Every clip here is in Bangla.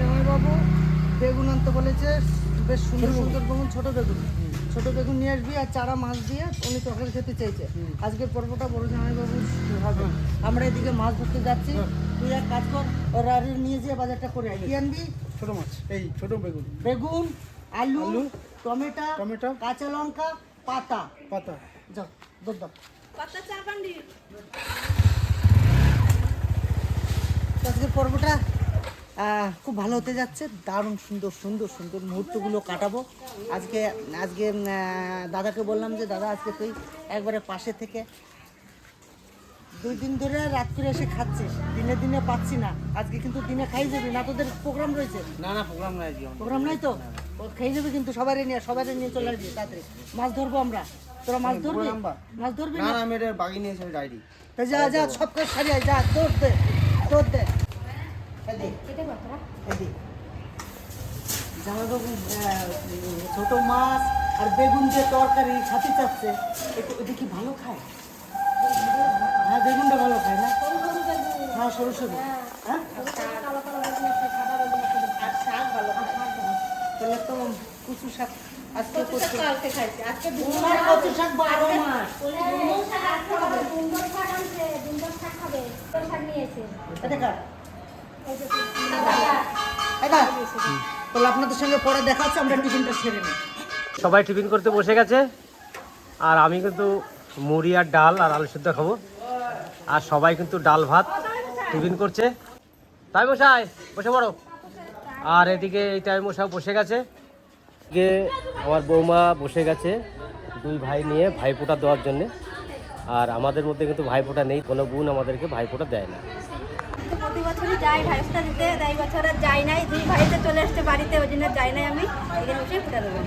জামাইবাবু বেগুন আনতে বলেছে বেশ সুন্দর সুন্দর বেগুন। ছোট বেগুন। ছোট বেগুন নিয়ে আসবি আর চারা মাছ দিয়ে উনি তরকারি খেতে চাইছে। আজকের পর্বটা বড় জামাইবাবু হবে। আমরা এদিকে মাছ ধরতে যাচ্ছি। তুই এক কাজ কর ওর আর নিয়ে যেয়ে বাজারটা করে আয়। কি আনবি? ছোট মাছ এই ছোট বেগুন। বেগুন আলু আলু, টমেটো টমেটো, কাঁচা লঙ্কা পাতা। পাতা। যাও দর দাও। তো আজকের পর্বটা খুব ভালো হতে যাচ্ছে। দারুণ সুন্দর সুন্দর সুন্দর মুহূর্তগুলো কাটাবো। আজকে আজকে দাদাকে বললাম যে দাদা আজকে তুই একবারে পাশে থেকে দুই দিন ধরে রাত্রে এসে খাচ্ছিস। দিনে দিনে পাচ্ছি না। আজকে কিন্তু দিনে খাই যাবি না। তোদের প্রোগ্রাম রয়েছে? না না প্রোগ্রাম নাই প্রোগ্রাম নাই তো? খেয়ে যাবে কিন্তু সবাই নিয়ে সবাই নিয়ে চলে আসবি তাড়াতাড়ি। মাছ ধরবো আমরা। তোরা মাছ ধরবি? প্রোগ্রাম মাছ ধরবি না আমি এটা বাগি নিয়ে এসে ডায়েরি যা যা সব কাজ সারিয়ে যা দৌড় দে দৌড় দে। জামাইবাবু ছোট মাছ আর বেগুন দিয়ে তরকারি খাতে চাচ্ছে একটু এটা কি ভালো খায় হ্যাঁ বেগুনটা ভালো খায় না হ্যাঁ সরু সরু হ্যাঁ শাক তাহলে তো কুচু শাক আজকে করছি কালকে খাইছি আজকে কচু শাক বারো মাস এটা কার এটা তাহলে আপনাদের সঙ্গে পরে দেখা হচ্ছে, আমরা টিফিনটা সেরে নিই। সবাই টিফিন করতে বসে গেছে। আর আমি কিন্তু মুড়ি আর ডাল আর আলু সিদ্ধ খাব। আর সবাই কিন্তু ডাল ভাত টিফিন করছে। তাই মশাই, বসে পড়ো। আর এদিকে এই টাইম মশাই বসে গেছে। যে আমার বৌমা বসে গেছে দুই ভাই নিয়ে ভাইফোঁটা দেওয়ার জন্যে। আর আমাদের মধ্যে কিন্তু ভাইফোঁটা নেই, কোনো বোন আমাদেরকে ভাইফোঁটা দেয় না। প্রতি বছরই যাই ভাইসটা দিতে। এই বছর আর যাই নাই, দুই ভাইতে চলে আসছে বাড়িতে, ওই জন্য যাই নাই আমি। এখানে বসে ফুটা দেবো।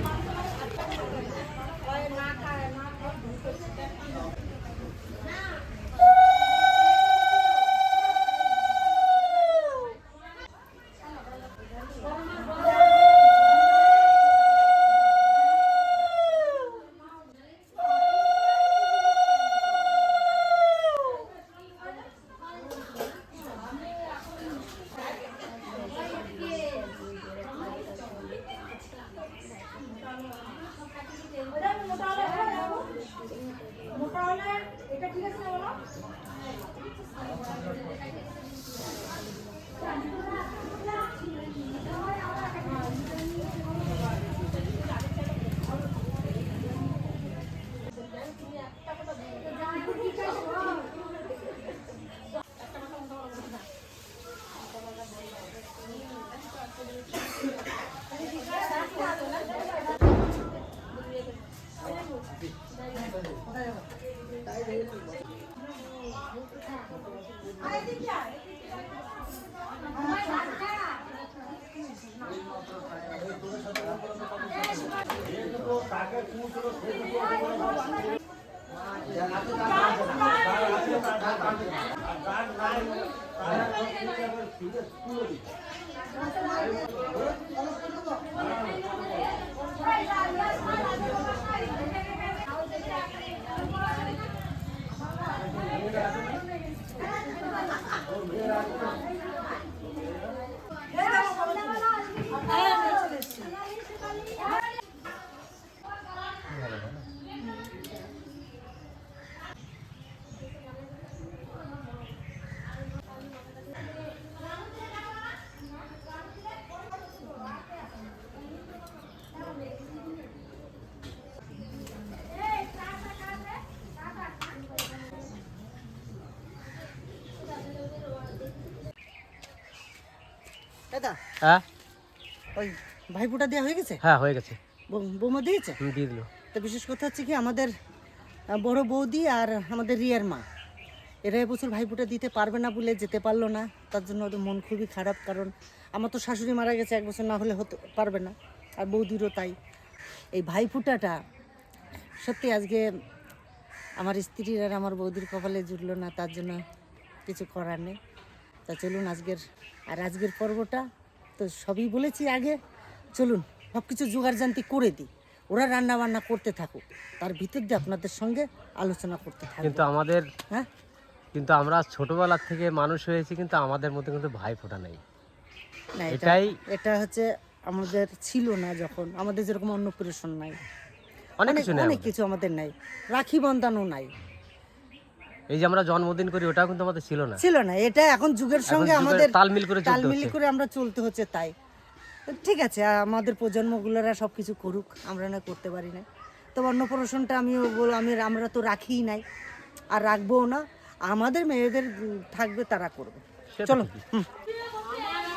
হ্যাঁ? ওই ভাইফোঁটা দেওয়া হয়ে গেছে? হ্যাঁ হয়ে গেছে। বৌমা দিয়েছে? দিয়ে দিল। তো বিশেষ কথা হচ্ছে কি আমাদের বড় বৌদি আর আমাদের রিয়ার মা এরা এবছর ভাইফোঁটা দিতে পারবে না বলে যেতে পারল না। তার জন্য ওদের মন খুবই খারাপ কারণ আমার তো শাশুড়ি মারা গেছে এক বছর না হলে হতে পারবে না আর বৌদিরও তাই। এই ভাইফোঁটাটা সত্যি আজকে আমার স্ত্রীর আর আমার বৌদির কপালে জুটলো না তার জন্য কিছু করার নেই। তা চলুন আজকের আর আজকের পর্বটা তো সবই বলেছি আগে চলুন সব কিছু জোগাড় জোগাড়জান্তি করে দিই। ওরা রান্না বান্না করতে থাকুক তার ভিতর দিয়ে আপনাদের সঙ্গে আলোচনা করতে থাকুক কিন্তু আমাদের হ্যাঁ? কিন্তু আমরা ছোটবেলার থেকে মানুষ হয়েছি কিন্তু আমাদের মধ্যে কিন্তু ভাই ফোটা নেই। না এটাই এটা হচ্ছে আমাদের ছিল না যখন আমাদের যেরকম অন্নপ্রাশন নাই। অনেক কিছু অনেক কিছু আমাদের নাই রাখি বন্ধনও নাই। এই যে আমরা জন্মদিন করি ওটাও কিন্তু আমাদের ছিল না। ছিল না এটা এখন যুগের সঙ্গে আমাদের তালমিল করে তালমিল করে আমরা চলতে হচ্ছে তাই। ঠিক আছে আমাদের প্রজন্মগুলোরা সব কিছু করুক আমরা না করতে পারি না। তো অন্নপ্রাশনটা আমিও বল আমি আমরা তো রাখিই নাই আর রাখব না। আমাদের মেয়েদের থাকবে তারা করবে। চলো।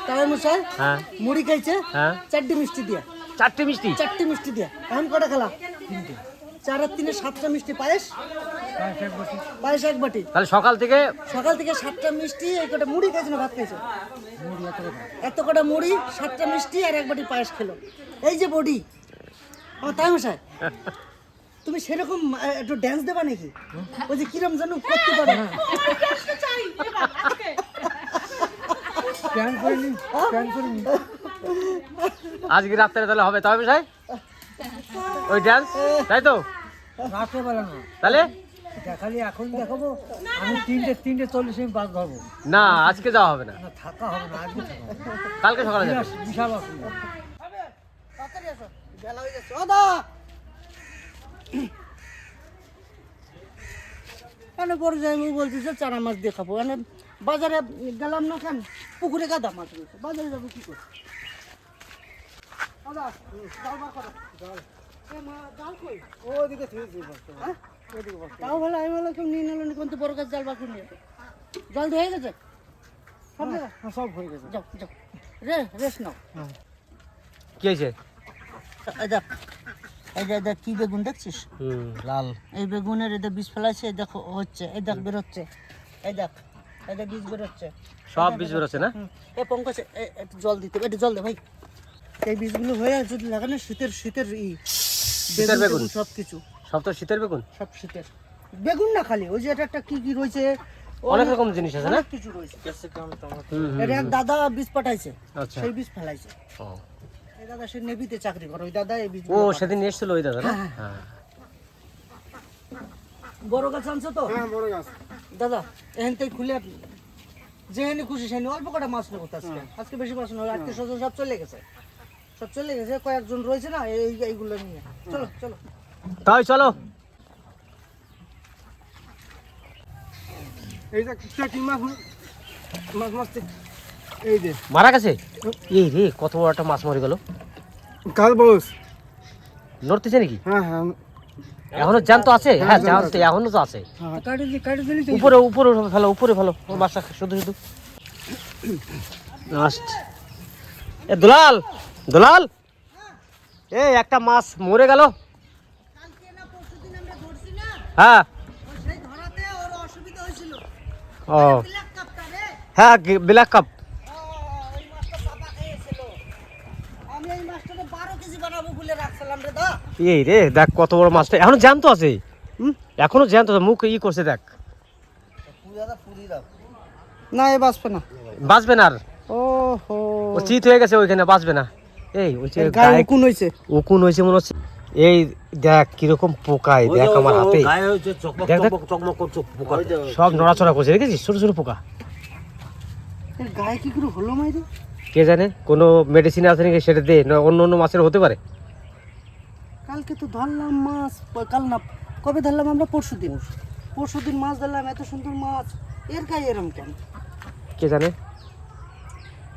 তাহলে মশাই হ্যাঁ। মুড়ি খাইছে? হ্যাঁ। চারটি মিষ্টি দিয়া। চারটে মিষ্টি? চারটি মিষ্টি দিয়া। এখন কটা খেলা? চার আর তিনে সাতটা মিষ্টি পায়েস। পায়েস এক বাটি। তাহলে সকাল থেকে সকাল থেকে সাতটা মিষ্টি এই কটা মুড়ি খাইছে না ভাত খাইছে? এত কটা মুড়ি সাতটা মিষ্টি আর এক বাটি পায়েস খেলো। এই যে বডি। আমার তাই মশাই? তুমি সেরকম একটু ড্যান্স দেবা নাকি? ওই যে কিরম জানো করতে পারো। আজকে রাত্রে তাহলে হবে তবে ভাই ওই ডান্স তাই তো? রাত্রেবেলা না। তাহলে? দেখালি এখন দেখাবো আমি তিনটে তিনটে চল্লিশ আমি বাস ধরবো না আজকে যাওয়া হবে না। না থাকা হবে না আজকে কালকে সকালে যাবে। বিশাল অসুবিধা। বেলা হয়ে যাচ্ছে ও দা কেন পরে যাই আমি বলতেছে চারা মাছ দিয়ে খাব। মানে বাজারে গেলাম না কেন? পুকুরে গাদা মাছ রয়েছে। বাজারে যাব কি করে? দাদা, বার করো। এ মা, জাল কই? ওদিকে থুয়েছি বসতে। হ্যাঁ? তাও ভালো আমি কেউ নিয়ে নিল বড় গাছ জাল করে নিয়ে। জল ধুয়ে গেছে? সব হ্যাঁ সব হয়ে গেছে। যাও যাও। রে রেস্ট নাও। কি হয়েছে? এই দেখ এই যে দেখ কি বেগুন দেখছিস? লাল। এই বেগুনের এদের বীজ ফেলাইছে এই দেখো হচ্ছে এই দেখ বেরোচ্ছে। এই দেখ এই দেখ বীজ বেরোচ্ছে। সব বীজ বেরোচ্ছে না? এ পঙ্কজ জল দিতে একটু জল দে ভাই। এই বীজগুলো হয়ে যদি লাগানো শীতের শীতের ই বেগুন। সব কিছু সব তো শীতের বেগুন? সব শীতের। বেগুন না খালি ওই যে এটা একটা কি কি রয়েছে? অনেক রকম জিনিস আছে না? কিছু রয়েছে। এটা এক দাদা বীজ পাঠাইছে আচ্ছা। সেই বীজ ফেলাইছে। ও। এই দাদা সে নেভিতে চাকরি করে ওই দাদা এই বীজ ও সেদিন এসেছিল ওই দাদা না? হ্যাঁ বড় গাছ আনছো তো? হ্যাঁ বড় গাছ। দাদা এখান থেকে খুলে যেখানে খুশি সেখানে অল্প কটা মাছ নেব আজকে। আজকে বেশি মাছ নেব আজকে স্বজন সব চলে গেছে। সব চলে গেছে কয়েকজন রয়েছে না এই এইগুলো নিয়ে। চলো চলো। তাই চলো। এই যে চারটি মাছ মাছ মাছ এই যে। মারা গেছে? এই রে কত বড় একটা মাছ মরে গেল। কাল বস নড়তেছে নাকি? হ্যাঁ হ্যাঁ। এখনও জ্যান্ত আছে? হ্যাঁ জ্যান্ত এখনও তো আছে। কাটে দিয়ে কাটে দিলি তো। উপরে উপরে ফেলো উপরে ফেলো। মাছটা শুধু শুধু। লাস্ট এ দুলাল দুলাল। এই একটা মাছ মরে গেল কালকে না পরশুদিন আমরা ধরছি না হ্যাঁ। ও। হ্যাঁ ব্ল্যাক কাপ। এই রে দেখ কত বড় মাছটা। এখনও জ্যান্ত আছে। এখনও জ্যান্ত মুখ ই করছে দেখ। না এ বাঁচবে না। বাঁচবে না আর। ও চিত হয়ে গেছে ওইখানে বাঁচবে না। এই ওই উকুন হয়েছে উকুন হয়েছে মনে হচ্ছে। এই দেখ কীরকম পোকায় দেখ আমার হাতে। সব নড়াচড়া করছে দেখেছিস? ছোট ছোট পোকা। গায়ে কি করে হলো মাইরে কে জানে? কোনো মেডিসিন আছে নাকি সেটা দে না অন্য অন্য মাছের হতে পারে। কালকে তো ধরলাম মাছ কাল না কবে ধরলাম আমরা? পরশু দিন পরশু দিন মাছ ধরলাম এত সুন্দর মাছ। এর গায়ে এরম কেন? কে জানে?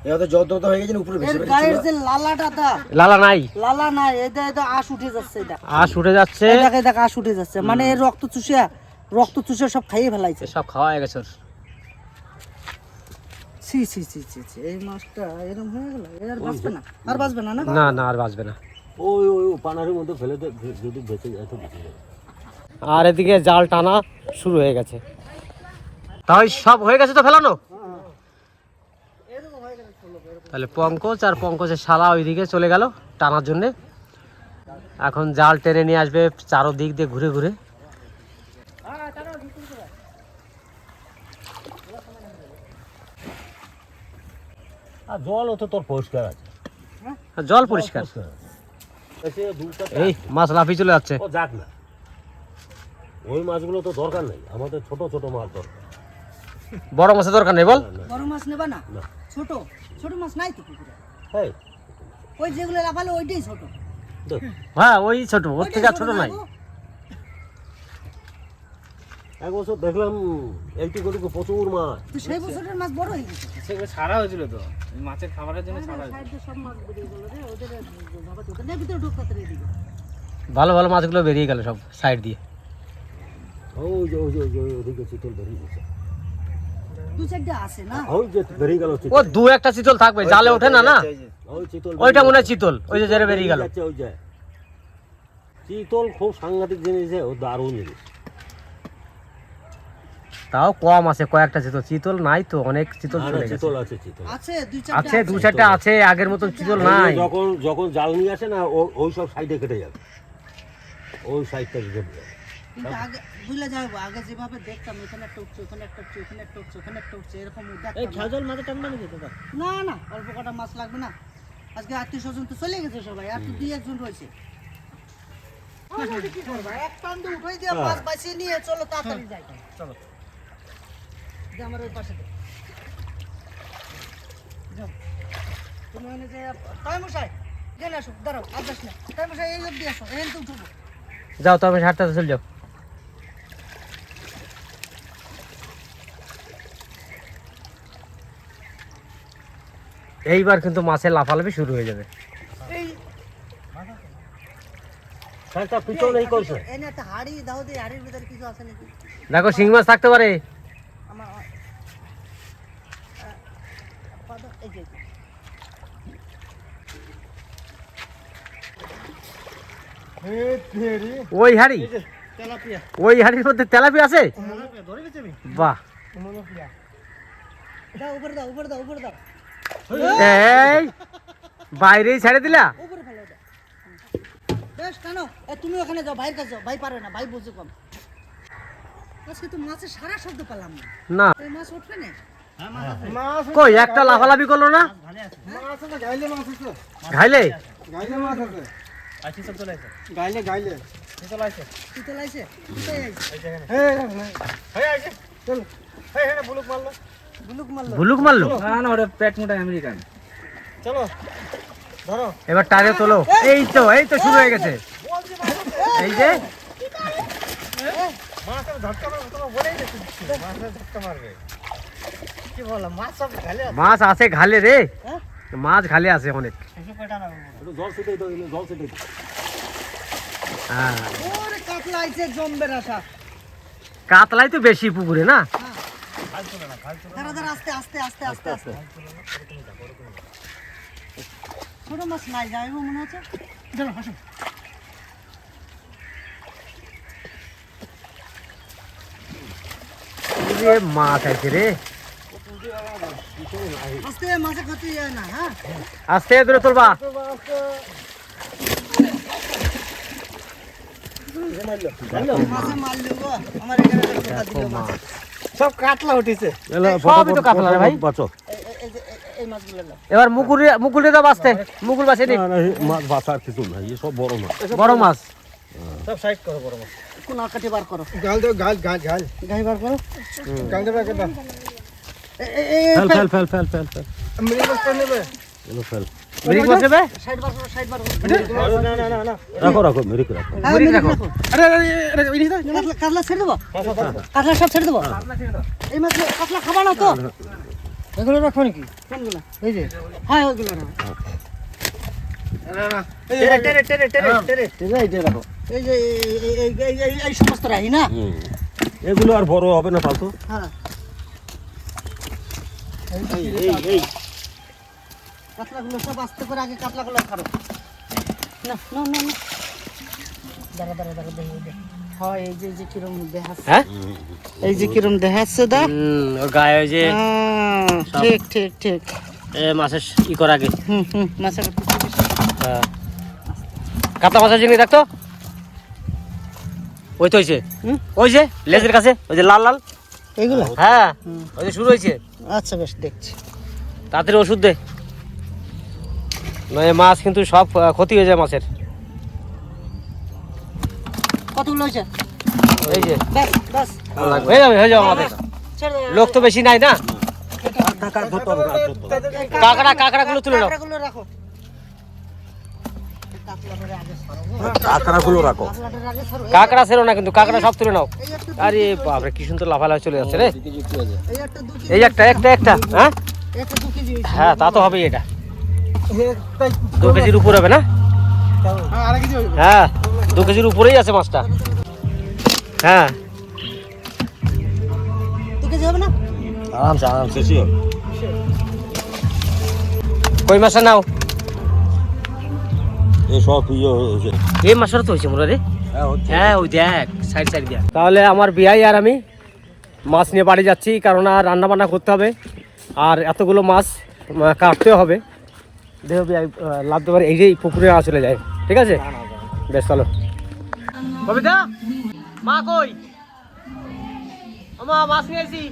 এর গায়ের যে লালাটা দা লালা নাই? লালা নাই এটা এটা আশ উঠে যাচ্ছে এটা আশ উঠে যাচ্ছে। এই দেখ আশ উঠে যাচ্ছে। মানে এর রক্ত চুষিয়া রক্ত চুষিয়া সব খাইয়ে ফেলাইছে। সব খাওয়া হয়ে গেছে ছি ছি ছি ছি ছি এই মাছটা হয়ে গেল? আর বাঁচবে না? আর বাঁচবে না না? না না আর বাঁচবে না। আর এদিকে জাল টানা শুরু হয়ে গেছে। তাই সব হয়ে গেছে তো ফেলানো? তাহলে পঙ্কজ আর পঙ্কজের শালা ওইদিকে চলে গেল টানার জন্যে। এখন জাল টেনে নিয়ে আসবে চারোদিক দিয়ে ঘুরে ঘুরে। আর জলও তো তোর পরিষ্কার আছে। জল পরিষ্কার। এই মাছ লাফিয়ে চলে যাচ্ছে। যাক না। ওই মাছগুলো তো দরকার নেই। আমাদের ছোট ছোট মাছ দরকার। বড় মাছের দরকার নেই বল। বড় মাছ নেবা না। ছোট। ছোট মাছ নাই তো পুকুরে। এই। ওই যেগুলো লাফালো ওইটাই ছোট। হ্যাঁ ওই ছোট ওর থেকে ছোট নাই। এক বছর দেখলাম এইটুকু প্রচুর মাছ। তো সেই বছরের মাছ বড় হয়ে গেছে। সেগুলো ছাড়া হয়েছিল তো? মাছের খাবারের জন্য ছাড়া হয়েছিল। সব মাছ বেরিয়ে গেল রে ওদের বাবা দোকানের ভিতরে ঢুকতে রে ভালো ভালো মাছগুলো বেরিয়ে গেল সব সাইড দিয়ে। ওই যে ওই যে ওই ওদিকে চিতল বেরিয়ে গেছে দু চারটে আছে না ওই যে বেরিয়ে গেল ও দু একটা চিতল থাকবে জালে ওঠে না না? ওইটা মনে হয় চিতল ওই যে জেরে বেরিয়ে গেল। চিতল খুব সাংঘাতিক জিনিস ও দারুণ জিনিস। তাও কম আছে কয়েকটা চিতল। চিতল নাই তো অনেক চিতল চলে গেছে। চিতল আছে চিতল। আছে দুই চারটে আছে দু চারটা আছে আগের মতন চিতল নাই। যখন যখন জাল নিয়ে আসে না ওই সব সাইডে কেটে যাবে। ওই সাইডটা কেটে যাবে। কিন্তু আগে যাব আগে যেভাবে দেখতাম এখানে একটা উঠছে ওখানে একটা উঠছে ওখানে একটা উঠছে ওখানে একটা উঠছে এরকম দেখতাম না। টানবে নাকি না না অল্প কটা মাছ লাগবে না। আজকে আত্মীয় স্বজন তো চলে গেছে সবাই আর তো দুই একজন রয়েছে। এক টান উঠাই দিয়ে মাছ বাঁচিয়ে নিয়ে চলো তাড়াতাড়ি যাই। চলো। আমার ওই পাশে যাও। তুমি ওখানে যে তাই মশাই গেলে আসো দাঁড়াও আর না। তাই মশাই এই অব্দি আসো এখানে তো উঠবো যাও তবে হাটটাতে চলে যাও। এইবার কিন্তু মাছের লাফালাফি শুরু হয়ে যাবে। দেখো শিং মাছ থাকতে পারে। ওই হাড়ি? ওই হাড়ির মধ্যে তেলাপি আছে? বাহ। দাও উপরে দাও উপরে দাও উপরে দাও। এই বাইরেই ছেড়ে দিলা? বেশ কেন? এ তুমি ওখানে যাও ভাইয়ের কাছে যাও। ভাই পারে না ভাই বুঝে কম। আজকে তো মাছের সারা শব্দ পেলাম না। না। মাছ উঠবে না। কই একটা লাফালাফি করল না? মাছ আছে। গাইলে মাছ আছে। ঘাইলে ভুলুক মারলো। না না ওটা পেট মোটা আমেরিকান। চলো। ধরো। এবার টারে তোলো। এই তো এই তো শুরু হয়ে গেছে। এই যে। মাছের ধাক্কা মারবে তোমার বলেই গেছে মাছের ধাক্কা মারবে। কি বললাম মাছ সব গালে মাছ আছে ঘালে রে। হ্যাঁ? মাছ ঘালে আছে অনেক। হ্যাঁ। কাতলাই তো বেশি পুকুরে না? দাঁড়া দাঁড়া আস্তে আস্তে আস্তে আস্তে আস্তে। ছোট মাছ নাই যাইব মনে হচ্ছে। চলো হাসো মাছ আছে রে। আস্তে মাছে ক্ষতি যায় না হ্যাঁ? আস্তে দূরে তুলবা মাছে মারলো আমার এখানে সব কাতলা উঠিছে সবই তো কাতলা ভাই। বাঁচো এবার মুকুল মুকুল দাও বাঁচতে মুকুল বাঁচে নি? মাছ বাঁচার কিছু নাই সব বড় মাছ। বড় মাছ। সব সাইড করো বড় মাছ। কোন কাটি বার করো। গাল দাও গাল গাল গাল। গাই বার করো। গাল এ- এ- এ- ফেল ফেল। ফেল ফেল ফেল ফেল মিনি মাছটা নেবে। এলো ফেল। মিরিক মাছ নেবে সাইড বার করো সাইড বার না না না না রাখো রাখো মেরিক রাখো। হ্যাঁ, মিরিক রাখো। রাখো। আরে আরে আরে ইনি কাতলা কাতলা ছেড়ে দেবো? কাতলা সব ছেড়ে দেবো? এই মাছ কাতলা খাবা না তো? এগুলো রাখো নাকি? কোনগুলো এই যে। হ্যাঁ ওইগুলো এই রাখো। সমস্ত রাহি না? এগুলো আর বড় হবে না ফালতু। হ্যাঁ। এই এই এই। কাতলাগুলো সব আস্তে করে আগে কাতলাগুলো ছাড়ো। না না না না। দাঁড়া দাঁড়া দাঁড়া দেখি দেখ হয় এই যে যে কিরম দেখাচ্ছে হ্যাঁ? এই যে কিরম দেখাচ্ছে দা? হুম, ওর গায়ে ওই যে ঠিক ঠিক ঠিক। এ, মাছের ই করা আগে। হুম হুম মাছের হ্যাঁ। কাতলা মাছের জিনিস দেখতো? ওই তো হয়েছে হুম? ওই যে লেজের কাছে ওই যে লাল লাল। এইগুলো? হ্যাঁ ওই যে শুরু হয়েছে আচ্ছা বেশ দেখছি। তাড়াতাড়ি ওষুধ দে। নয় মাছ কিন্তু সব ক্ষতি হয়ে যায় মাছের। কতগুলো হয়েছে? এই যে। ব্যাস ব্যাস। হয়ে যাবে হয়ে যাবে আমাদের। লোক তো বেশি নাই না? হবে। কাঁকড়া কাঁকড়াগুলো তুলে রাখো। কাঁকড়াগুলো কাঁকড়া ছেড়ো না কিন্তু কাঁকড়া সব তুলে নাও। আরে বাপরে কি সুন্দর লাফালাফি চলে যাচ্ছে রে। এই একটা একটা একটা একটা হ্যাঁ? হ্যাঁ তা তো হবেই এটা। দু কেজির উপর হবে না? হ্যাঁ দু কেজির উপরেই আছে মাছটা। হ্যাঁ। আরামসে আরামসে শিওর কই মাছটা নাও সব ইয়ে হয়েছে। এই তো হয়েছে মোরা রে। হ্যাঁ হ্যাঁ ওই দেখ সাইড সাইড দেখ। তাহলে আমার বিয়াই আর আমি মাছ নিয়ে বাড়ি যাচ্ছি কারণ আর রান্না বান্না করতে হবে। আর এতগুলো মাছ উম, কাটতেও হবে। দেহ লাভতে পারে এই যে পুকুরে আ চলে যায়। ঠিক আছে? বেশ চলো। কবিতা মা কই? আমা মাছ নিয়ে এসি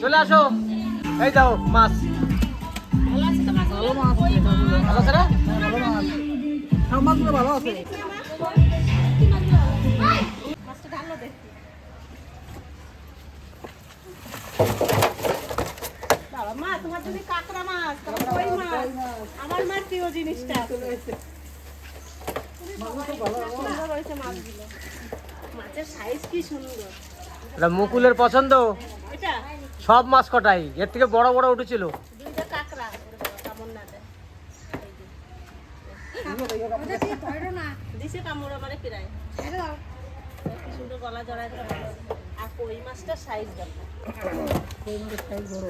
চলে আসো। এই যাও মাছ। ভালো আছে না ভালো আছে মাছটা বাবা মা তোমার জন্য কাঁকড়া মাছ তোমার কই মাছ? আমার মাছ প্রিয় জিনিসটা। মাছের সাইজ কি সুন্দর। এটা মুকুলের পছন্দ? এটা? সব মাছ কটাই? এর থেকে বড় বড় উঠেছিল। কাঁকড়া। কামড় না? দিছে কামড় আমারে পিরায় কি সুন্দর গলা জড়ায় ধরে আছে। আর কই মাছটার সাইজ দেখো। কই মাছের সাইজ বড়?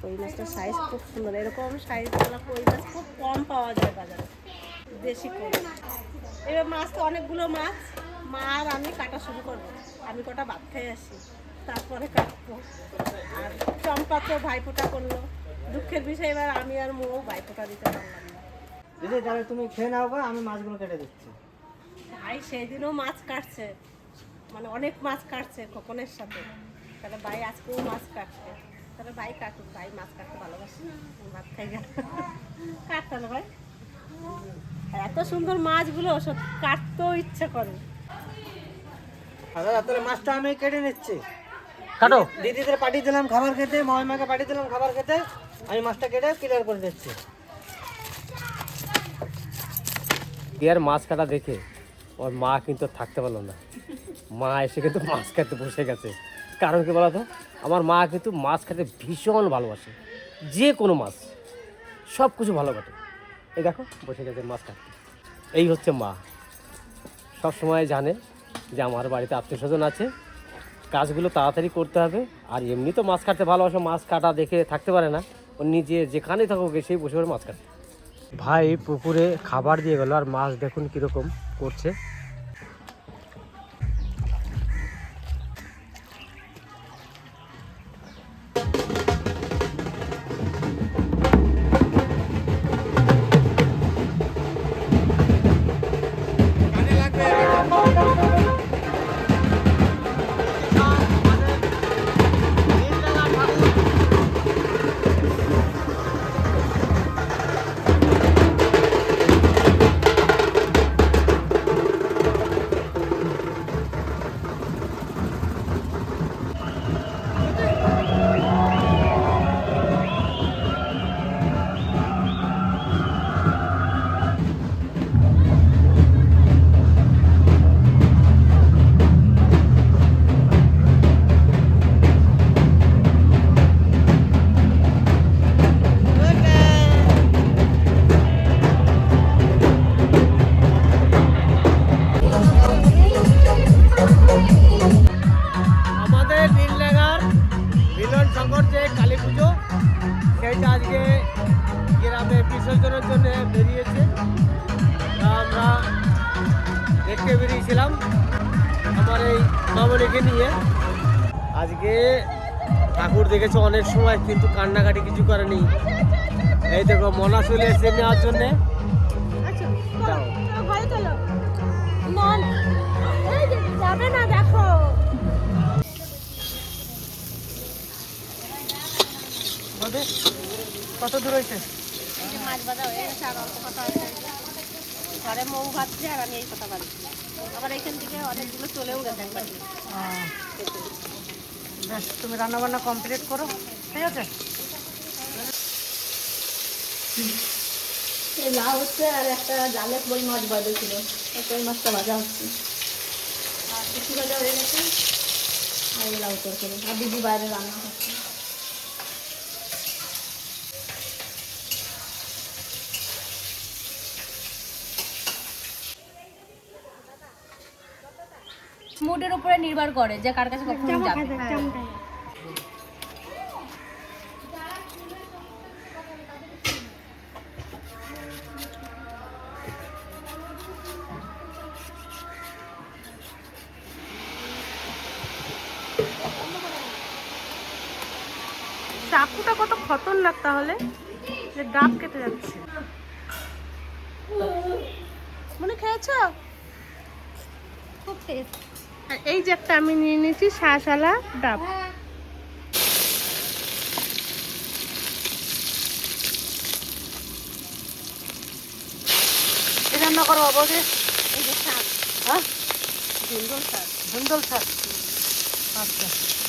কই মাছটার সাইজ খুব সুন্দর। এরকম সাইজ ওলা কই মাছ খুব কম পাওয়া যায় বাজারে দেশি কই এবার মাছ তো অনেকগুলো মাছ। মা আর আমি কাটা শুরু করব। আমি কটা ভাত খেয়ে আসি তারপরে কাটবো। আর চম্পা তো ভাইফোঁটা করল। দুঃখের বিষয় এবার আমি আর মৌ ভাইফোঁটা দিতে পারলাম না। দিদি তাহলে তুমি খেয়ে নাও আমি মাছগুলো কেটে দিচ্ছি। ভাই সেদিনও মাছ কাটছে। মানে অনেক মাছ কাটছে খোকনের সাথে। তাহলে ভাই আজকেও মাছ কাটছে তাহলে ভাই কাটুক ভাই মাছ কাটতে ভালোবাসে। ভাত খাই গেল কাট ভাই। এত সুন্দর মাছগুলো সত্যি কাটতেও ইচ্ছে করে। তাহলে মাছটা আমি কেটে নিচ্ছি। কাটো। দিদিদের পাঠিয়ে দিলাম খাবার খেতে মহিমাকে পাঠিয়ে দিলাম খাবার খেতে। আমি মাছটা কেটে ক্লিয়ার করে দিচ্ছি। বিয়ার মাছ কাটা দেখে? ওর মা কিন্তু থাকতে পারল না। মা এসে কিন্তু মাছ খেতে বসে গেছে। কারণ কি বলতো আমার মা কিন্তু মাছ খেতে ভীষণ ভালোবাসে। যে কোনো মাছ, সব কিছু ভালো কাটে এই দেখো, বসে গেছে মাছ কাটতে। এই হচ্ছে মা। সব সময় জানে যে আমার বাড়িতে আত্মীয় স্বজন আছে। কাজগুলো তাড়াতাড়ি করতে হবে। আর এমনি তো মাছ কাটতে ভালোবাসে, মাছ কাটা দেখে থাকতে পারে না। ও নিজে যেখানেই থাকুক, সেই বসে বসে মাছ কাটে। ভাই পুকুরে খাবার দিয়ে গেল, আর মাছ দেখুন কীরকম করছে। চলে এসে নেওয়ার জন্যে। দেখো। কত দূর হয়েছে? মাছ বাজা হয়ে গেছে আর অল্প কথা ঘরে মৌ ভাবছে আর আমি এই কথা ভাবছি। আবার এখান থেকে অনেকগুলো চলেও গেছে একবার। ব্যাস তুমি রান্না বান্না কমপ্লিট করো। ঠিক আছে? লাউ হচ্ছে আর একটা জালে কই মাছ বাজা ছিল কই মাছটা ভাজা হচ্ছে। আর কিছু ভাজা হয়ে গেছে। আর লাউ তরকারি। আর দিদি বাইরে রান্না হচ্ছে মুডের উপরে নির্ভর করে যে কার কাছে কখন যাবে। একটা আমি নিয়ে নিয়েছি শাঁসালা ডাব। কি রান্না করো বৌদি এই যে শাক হ্যাঁ? ধুন্দল শাক ধুন্দল শাক। আচ্ছা।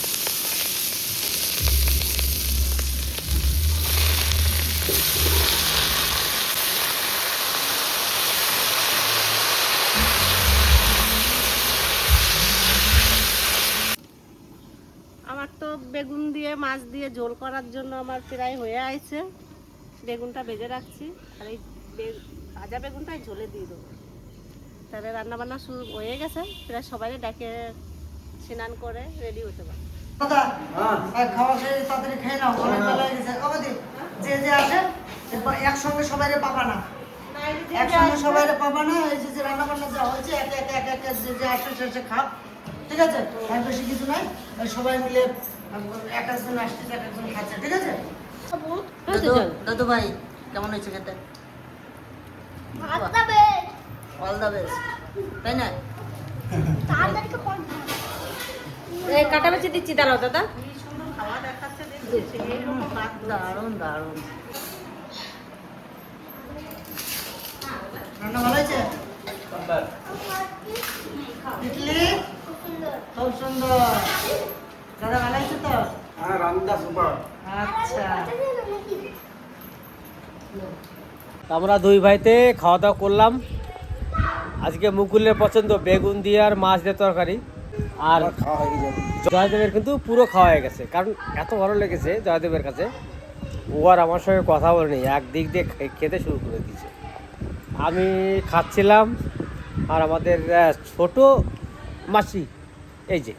বেগুন দিয়ে, মাছ দিয়ে ঝোল করার জন্য আমার প্রায় হয়ে আছে বেগুনটা ভেজে রাখছি। আর এই ভাজা বেগুনটাই ঝোলে দিয়ে দেবো। তাহলে রান্নাবান্না শুরু হয়ে গেছে। প্রায় সবাই ডেকে স্নান করে, রেডি হতে পারে। একসঙ্গে সবাইরে পাবা না। সবাইরে পাবা না যে যে হয়েছে খাও ঠিক আছে? কিছু সবাই মিলে এক একজন আসছে এক একজন খাচ্ছে ঠিক আছে? দাদু দাদু ভাই কেমন হয়েছে খেতে? অল দ্য বেস্ট তাই না? এই কাটা বেচে দিচ্ছি দাঁড়াও দাদা। দারুণ দারুণ। রান্না ভালো হয়েছে? ইডলি? খুব সুন্দর। দাদা ভালো তো? হ্যাঁ সুপার। আচ্ছা। আমরা দুই ভাইতে খাওয়া দাওয়া করলাম। আজকে মুকুলের পছন্দ বেগুন দিয়ে আর মাছ দিয়ে তরকারি। আর খাওয়া জয়দেবের কিন্তু পুরো খাওয়া হয়ে গেছে। কারণ এত ভালো লেগেছে জয়দেবের কাছে। ও আর আমার সঙ্গে কথা বলেনি একদিক দিয়ে খে- খেতে শুরু করে দিয়েছে। আমি খাচ্ছিলাম আর আমাদের ছোট মাসি এই যে।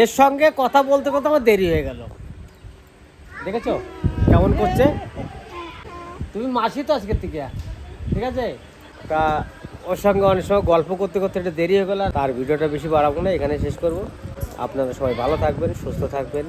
এর সঙ্গে কথা বলতে বলতে আমার দেরি হয়ে গেল। দেখেছ? কেমন করছে? তুমি মাসি তো আজকের থেকে। ঠিক আছে? তা ওর সঙ্গে অনেক সময় গল্প করতে করতে একটু দেরি হয়ে গেল তার ভিডিওটা বেশি বাড়াবো না এখানে শেষ করব। আপনারা সবাই ভালো থাকবেন, সুস্থ থাকবেন।